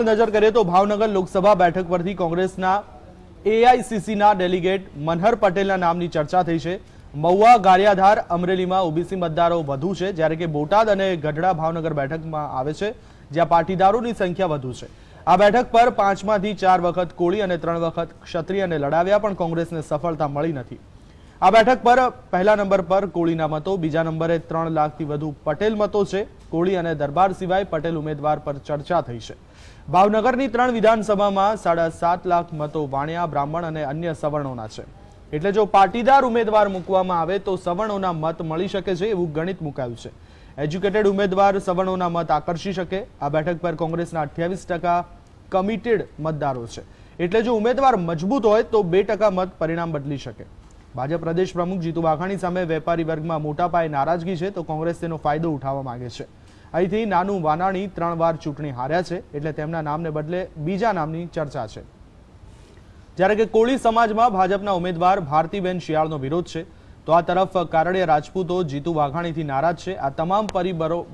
નજર કરીએ તો ભાવનગર લોકસભા બેઠક પરથી કોંગ્રેસના એઆઈસીસીના ડેલિગેટ મનહર પટેલના નામની ચર્ચા થઈ છે. મહુવા, ગારિયાધાર, અમરેલીમાં ઓબીસી મતદારો વધુ છે, જ્યારે કે બોટાદ અને ગઢડા ભાવનગર બેઠકમાં આવે છે, જ્યાં પાટીદારોની સંખ્યા વધુ છે. આ બેઠક પર પાંચમાંથી ચાર વખત કોળી અને ત્રણ વખત ક્ષત્રિયને લડાવ્યા, પણ કોંગ્રેસને સફળતા મળી નથી. આ બેઠક પર પહેલા નંબર પર કોળીના મતો, બીજા નંબરે ત્રણ લાખથી વધુ પટેલ મતો છે. કોળી અને દરબાર સિવાય પટેલ ઉમેદવાર પર ચર્ચા થઈ છે. ભાવનગરની ત્રણ વિધાનસભામાં સાડા સાત લાખ મતો વાણિયા, બ્રાહ્મણ અને અન્ય સવર્ણોના છે. એટલે જો પાટીદાર ઉમેદવાર મૂકવામાં આવે તો સવર્ણોના મત મળી શકે છે એવું ગણિત મુકાયું છે. એજ્યુકેટેડ ઉમેદવાર સવર્ણોના મત આકર્ષી શકે. આ બેઠક પર કોંગ્રેસના અઠ્યાવીસ ટકા કમિટેડ મતદારો છે. એટલે જો ઉમેદવાર મજબૂત હોય તો બે ટકા મત પરિણામ બદલી શકે. ભાજપ પ્રદેશ પ્રમુખ જીતુ વાઘાણી સામે વેપારી વર્ગમાં મોટા પાયે નારાજગી છે, તો કોંગ્રેસ તેનો ફાયદો ઉઠાવવા માંગે છે. અહીંથી નાનું વાનાણી ત્રણ વાર ચૂંટણી હાર્યા છે, એટલે તેમના નામને બદલે બીજા નામની ચર્ચા છે. જ્યારે કે કોળી સમાજમાં ભાજપના ઉમેદવાર ભારતીબેન શિયાળનો વિરોધ છે, તો આ તરફ કારડિયા રાજપૂતો જીતુ વાઘાણીથી નારાજ છે. આ તમામ પરિબળો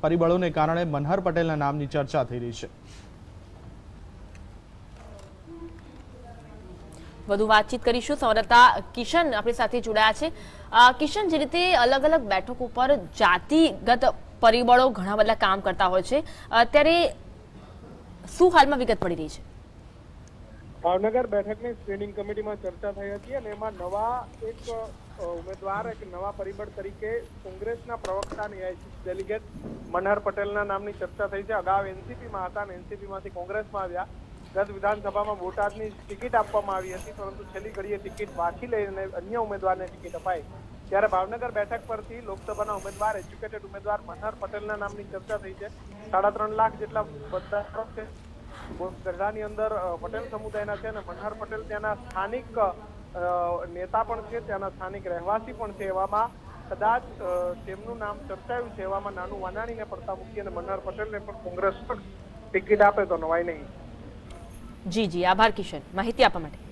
પરિબળોને કારણે મનહર પટેલના નામની ચર્ચા થઈ રહી છે. વધુ વાતચીત કરીશું. સંવાદદાતા કિશન આપણી સાથે જોડાયા છે. કિશન, જે રીતે અલગ અલગ બેઠક ઉપર જાતિગત પરિબળો ઘણા બધા કામ કરતા હોય છે, અત્યારે શું હાલમાં વિગત પડી રહી છે? ભાવનગર બેઠકની સ્ક્રીનિંગ કમિટીમાં ચર્ચા થઈ હતી અને એમાં નવા એક ઉમેદવાર, એક નવા પરિબળ તરીકે કોંગ્રેસના પ્રવક્તા ડેલિગેટ મનહર પટેલના નામની ચર્ચા થઈ છે. અગાઉ એનસીપીમાં હતા અને એનસીપી માંથી કોંગ્રેસમાં આવ્યા. ગત વિધાનસભામાં બોટાદની ટિકિટ આપવામાં આવી હતી, પરંતુ છેલ્લી ઘડીએ ટિકિટ પાછી લઈને અન્ય ઉમેદવારને ટિકિટ અપાઈ. ત્યારે ભાવનગર બેઠક પરથી લોકસભાના ઉમેદવાર, એજ્યુકેટેડ ઉમેદવાર મનહર પટેલના નામની ચર્ચા થઈ છે. સાડા ત્રણ લાખ જેટલા મતદારો છે. ગઢડાની અંદર પટેલ સમુદાયના છે અને મનહર પટેલ ત્યાંના સ્થાનિક નેતા પણ છે, ત્યાંના સ્થાનિક રહેવાસી પણ છે. એવામાં કદાચ તેમનું નામ ચર્ચાયું છે. એવામાં નાનું વાનાણીને પડતા મૂકી અને મનહર પટેલને પણ કોંગ્રેસ પણ ટિકિટ આપે તો નવાય નહીં. જી જી આભાર કિશન. માહિતી આપવા માટે.